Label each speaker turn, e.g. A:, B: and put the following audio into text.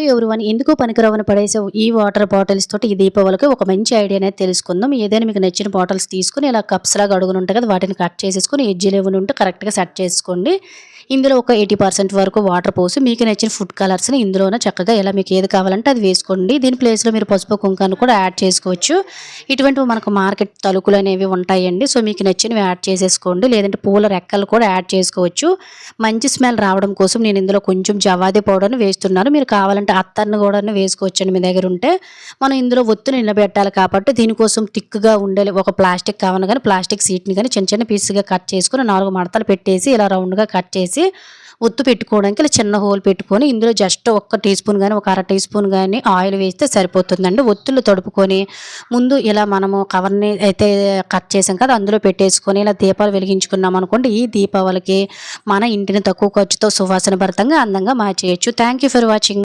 A: Everyone ఎందుకు పనికిరావని పడేసే ఈ వాటర్ బాటిల్స్ తోటి ఈ దీపావళికి ఒక మంచి ఐడియా అనేది తెలుసుకుందాం. ఏదైనా మీకు నచ్చిన బాటిల్స్ తీసుకుని ఇలా కప్స్ లాగా అడుగుని ఉంటాయి కదా వాటిని కట్ చేసేసుకుని ఎడ్జీలు ఏమైనా ఉంటే కరెక్ట్గా సెట్ చేసుకోండి. ఇందులో ఒక ఎయిటీ పర్సెంట్ వరకు వాటర్ పోసి మీకు నచ్చిన ఫుడ్ కలర్స్ని ఇందులోనే చక్కగా ఎలా మీకు ఏది కావాలంటే అది వేసుకోండి. దీని ప్లేస్లో మీరు పసుపు కుంకాన్ని కూడా యాడ్ చేసుకోవచ్చు. ఇటువంటివి మనకు మార్కెట్ తలుకులు అనేవి ఉంటాయండి. సో మీకు నచ్చినవి యాడ్ చేసేసుకోండి. లేదంటే పూల రెక్కలు కూడా యాడ్ చేసుకోవచ్చు. మంచి స్మెల్ రావడం కోసం నేను ఇందులో కొంచెం జవాది పౌడర్ని వేస్తున్నాను. మీరు కావాలంటే అత్తర్ని కూడా వేసుకోవచ్చండి మీ దగ్గర ఉంటే. మనం ఇందులో ఒత్తుని నిలబెట్టాలి కాబట్టి దీనికోసం టిక్గా ఉండే ఒక ప్లాస్టిక్ కావాలి కానీ ప్లాస్టిక్ సీట్ని కానీ చిన్న చిన్న పీస్గా కట్ చేసుకుని నాలుగు మడతలు పెట్టేసి ఇలా రౌండ్గా కట్ చేసి ఒత్తు పెట్టుకోవడానికి ఇలా చిన్న హోల్ పెట్టుకొని ఇందులో జస్ట్ ఒక్క టీ స్పూన్ కానీ ఒక అర టీ స్పూన్ కానీ ఆయిల్ వేస్తే సరిపోతుందండి. ఒత్తులు తడుపుకొని ముందు ఇలా మనము కవర్ని అయితే కట్ చేసాం కదా అందులో పెట్టేసుకొని ఇలా దీపాలు వెలిగించుకున్నాం అనుకోండి ఈ దీపావళికి మన ఇంటిని తక్కువ ఖర్చుతో సువాసన భరితంగా అందంగా మార్చేయచ్చు. Thank you for watching